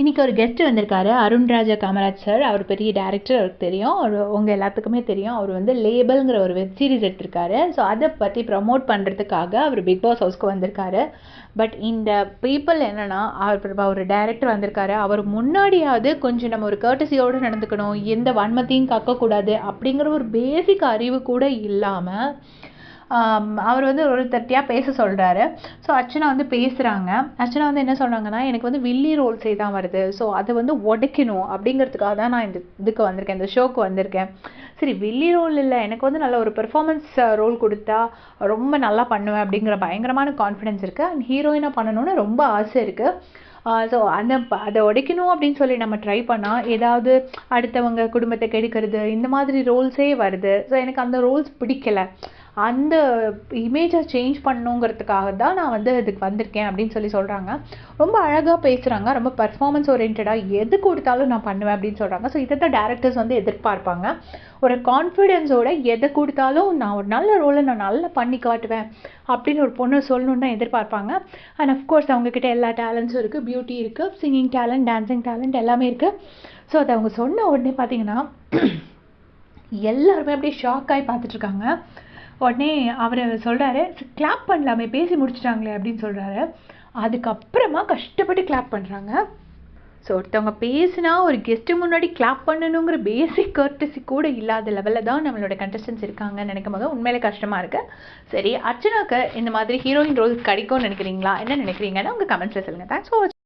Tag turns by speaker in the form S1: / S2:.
S1: இன்றைக்கி ஒரு கெஸ்ட் வந்திருக்காரு அருண்ராஜா காமராஜ் சார் அவர் பெரிய டேரக்டர் அவருக்கு தெரியும். அவர் உங்கள் எல்லாத்துக்குமே தெரியும். அவர் வந்து லேபிள்ங்கிற ஒரு வெப் சீரிஸ் எடுத்திருக்காரு. ஸோ அதை பற்றி ப்ரமோட் பண்ணுறதுக்காக அவர் பிக் பாஸ் ஹவுஸ்க்கு வந்திருக்காரு. பட் இந்த பீப்புள் என்னன்னா அவர் ஒரு டேரக்டர் வந்திருக்காரு. அவர் முன்னாடியாவது கொஞ்சம் நம்ம ஒரு கர்டசியோடு நடந்துக்கணும். எந்த வன்மத்தையும் கக்கக்கூடாது அப்படிங்கிற ஒரு பேசிக் அறிவு கூட இல்லாமல் அவர் வந்து ஒரு தட்டியாக பேச சொல்கிறாரு ஸோ அர்ச்சனா வந்து பேசுகிறாங்க அர்ச்சனா வந்து என்ன சொல்கிறாங்கன்னா எனக்கு வந்து வில்லி ரோல்ஸே தான் வருது. ஸோ அதை வந்து உடைக்கணும் அப்படிங்கிறதுக்காக தான் நான் இந்த இதுக்கு வந்திருக்கேன் இந்த ஷோக்கு வந்திருக்கேன். சரி வில்லி ரோல் இல்லை. எனக்கு வந்து நல்ல ஒரு பெர்ஃபார்மன்ஸ் ரோல் கொடுத்தா ரொம்ப நல்லா பண்ணுவேன் அப்படிங்கிற பயங்கரமான கான்ஃபிடென்ஸ் இருக்குது அண்ட் ஹீரோயினாக பண்ணணும்னு ரொம்ப ஆசை இருக்குது ஸோ அந்த அதை உடைக்கணும் அப்படின்னு சொல்லி நம்ம ட்ரை பண்ணால் ஏதாவது அடுத்தவங்க குடும்பத்தை கெடுக்கிறது இந்த மாதிரி ரோல்ஸே வருது. ஸோ எனக்கு அந்த ரோல்ஸ் பிடிக்கல. அந்த இமேஜை சேஞ்ச் பண்ணணுங்கிறதுக்காக தான் நான் வந்து இதுக்கு வந்திருக்கேன் அப்படின்னு சொல்லி சொல்கிறாங்க ரொம்ப அழகாக பேசுகிறாங்க ரொம்ப பர்ஃபார்மன்ஸ் ஓரியன்டாக எது கொடுத்தாலும் நான் பண்ணுவேன் அப்படின்னு சொல்கிறாங்க ஸோ இதை தான் டேரக்டர்ஸ் வந்து எதிர்பார்ப்பாங்க. ஒரு கான்ஃபிடென்ஸோட எதை கொடுத்தாலும் நான் ஒரு நல்ல ரோலை நான் நல்லா பண்ணி காட்டுவேன் அப்படின்னு ஒரு பொண்ணு சொல்லணுன்னு தான் எதிர்பார்ப்பாங்க. அண்ட் அஃப்கோர்ஸ் அவங்கக்கிட்ட எல்லா டேலண்ட்ஸும் இருக்குது பியூட்டி இருக்குது சிங்கிங் டேலண்ட் டான்ஸிங் டேலண்ட் எல்லாமே இருக்குது ஸோ அதை அவங்க சொன்ன உடனே பார்த்தீங்கன்னா எல்லாருமே அப்படியே ஷாக் ஆகி பார்த்துட்ருக்காங்க உடனே அவர் சொல்கிறாரு கிளாப் பண்ணலாமே பேசி முடிச்சிட்டாங்களே அப்படின்னு சொல்கிறாரு அதுக்கப்புறமா கஷ்டப்பட்டு கிளாப் பண்ணுறாங்க ஸோ ஒருத்தவங்க பேசினா ஒரு கெஸ்ட்டு முன்னாடி கிளாப் பண்ணணுங்கிற பேசிக் கர்டசி கூட இல்லாத லெவலில் தான் நம்மளோட கண்டஸ்டன்ஸ் இருக்காங்கன்னு நினைக்கும் போது உண்மையிலே கஷ்டமாக இருக்குது சரி அர்ச்சனாக்கு இந்த மாதிரி ஹீரோயின் ரோல் கிடைக்கும்னு நினைக்கிறீங்களா? என்ன நினைக்கிறீங்கன்னு உங்கள் கமெண்ட்ஸில் சொல்லுங்கள் தேங்க்ஸ் ஃபார்